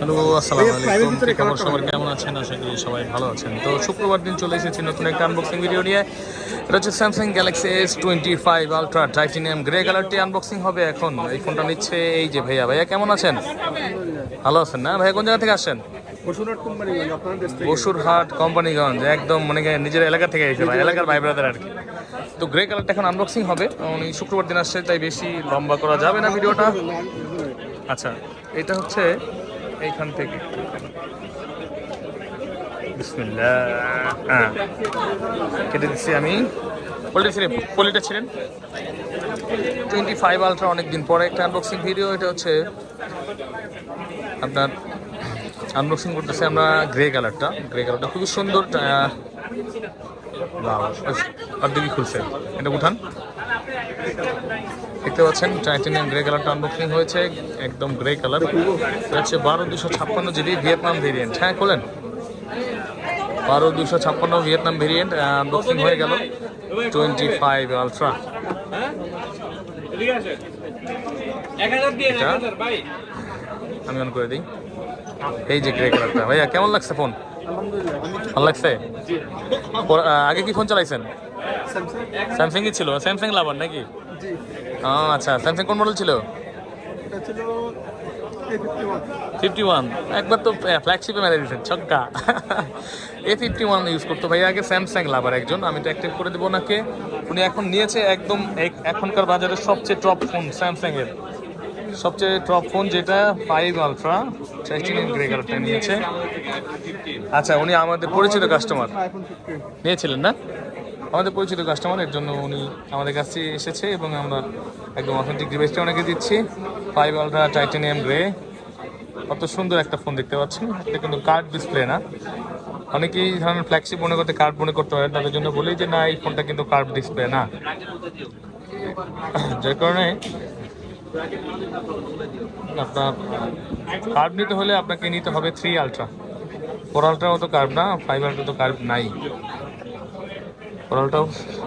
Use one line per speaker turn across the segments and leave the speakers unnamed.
Hello আসসালামু আলাইকুম। কি খবর সবার কেমন আছেন? আশা করি সবাই ভালো আছেন। তো শুক্রবার দিন চলে এসেছি নতুন একটা আনবক্সিং ভিডিও নিয়ে। এটা হচ্ছে Samsung Galaxy S twenty five ultra titanium grey কালারটি আনবক্সিং হবে এখন। এই ফোনটা নিচ্ছে এই যে ভাইয়া। ভাইয়া কেমন আছেন? ভালো আছেন না? ভাইয়া কোন জায়গা থেকে আসছেন?
বসুরহাট কোম্পানিগঞ্জ
একদম মানে নিজের এলাকা থেকে এসে ভাই। এলাকার ভাই ব্রাদার আর কি। তো গ্রে কালারটা এখন আনবক্সিং হবে। উনি শুক্রবার দিন আসছে তাই বেশি লম্বা করা যাবে না ভিডিওটা। আচ্ছা এটা হচ্ছে এইখান থেকে। হ্যাঁ। কেটে দিচ্ছি আমি। পলিটা ছিলেন পলিটা ছিলেন? টোয়েন্টি ফাইভ আলট্রা অনেক দিন পরে একটা আনবক্সিং ভিডিও এটা হচ্ছে আপনার আনবক্সিং করতেছি আমরা গ্রে কালারটা গ্রে কালারটা খুবই সুন্দর বাহ, অর্ধেকই খুলছে। এটা উঠান। দেখতে পাচ্ছেন টাইটানিয়াম গ্রে কালারটা আনবক্সিং হয়েছে একদম গ্রে কালার। এটা হচ্ছে বারো দুশো ছাপ্পান্ন জিবি ভিয়েতনাম ভেরিয়েন্ট হ্যাঁ খোলেন। বারো দুশো ছাপ্পান্ন ভিয়েতনাম ভেরিয়েন্ট আনবক্সিং হয়ে গেল। টোয়েন্টি ফাইভ আলট্রা আমি অন করে দিই। এই যে গ্রে কালারটা। ভাইয়া কেমন লাগছে ফোন ভালো লাগছে? আগে কি ফোন চালাইছেন?
স্যামসাং
স্যামসাংই ছিল। স্যামসাং লাভার নাকি? ও আচ্ছা। স্যামসাং কোন মডেল ছিল?
এটা ছিল ফিফটি ওয়ান
ফিফটি ওয়ান একবার তো ফ্ল্যাগশিপে মেরে দিয়েছেন ছক্কা। এ ফিফটি ওয়ান ইউজ করতো ভাই। আগে স্যামসাং লাভার একজন আমি তো অ্যাক্টিভ করে দেবো ওনাকে। উনি এখন নিয়েছে একদম এক- এখনকার বাজারে সবচেয়ে টপ ফোন স্যামসাং এর। সবচেয়ে টপ ফোন যেটা ফাইভ আলট্রা টাইটানিয়াম গ্রে কালারটা নিয়েছে। আচ্ছা উনি আমাদের পরিচিত কাস্টমার নিয়েছিলেন না? আমাদের পরিচিত কাস্টমার এর জন্য উনি আমাদের কাছে এসেছে এবং আমরা একদম অথেন্টিক ডিভাইসটা ওনাকে দিচ্ছি। ফাইভ আলট্রা টাইটানিয়াম গ্রে কত সুন্দর একটা ফোন দেখতে পাচ্ছেন। এটা কিন্তু কার্ড ডিসপ্লে না। অনেকেই এই ধরনের ফ্ল্যাগশিপ মনে করতে কার্ড মনে করতে পারে তাদের জন্য বলি যে, না, এই ফোনটা কিন্তু কার্ড ডিসপ্লে না। যার কারণে আপনার কার্ভ নিতে হলে আপনাকে নিতে হবে থ্রি আলট্রা ফোর আলট্রার মতো কার্ভ না ফাইভ আলট্রা তো কার্ভ নাই। ওরালটাও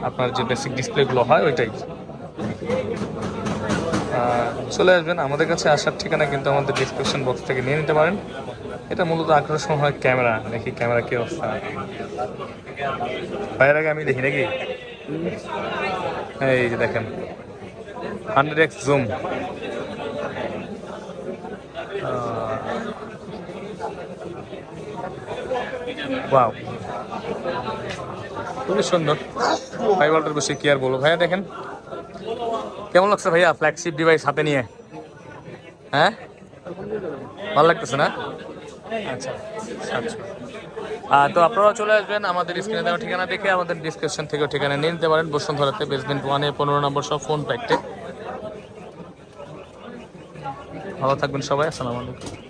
আপনার যে বেসিক ডিসপ্লেগুলো হয়, ওইটাই। চলে আসবেন। আমাদের কাছে আসার ঠিকানা কিন্তু আমাদের ডিসক্রিপশন বক্স থেকে নিয়ে নিতে পারেন। এটা মূলত আকর্ষণ হয় ক্যামেরা, দেখি ক্যামেরা কি অবস্থা। বাইরের আগে আমি দেখি নাকি? এই যে দেখেন। হান্ড্রেড এক্স জুম ওয়াও খুবই সুন্দর। ফাইভ আল্টার বেশি কি আর বলব? ভাইয়া দেখেন। কেমন লাগছে ভাইয়া ফ্ল্যাগশিপ ডিভাইস হাতে নিয়ে? হ্যাঁ? ভালো লাগতেছে না? আচ্ছা আচ্ছা। তো আপনারা চলে আসবেন আমাদের স্ক্রিনে দেওয়া ঠিকানা দেখে আমাদের ডিসক্রিপশন থেকেও ঠিকানা নিয়ে নিতে পারেন। বসুন্ধরাতে বেসমেন্ট ওয়ানে পনেরো নম্বর সব ফোন প্যাকটে ভালো থাকবেন সবাই, আসসালামু আলাইকুম।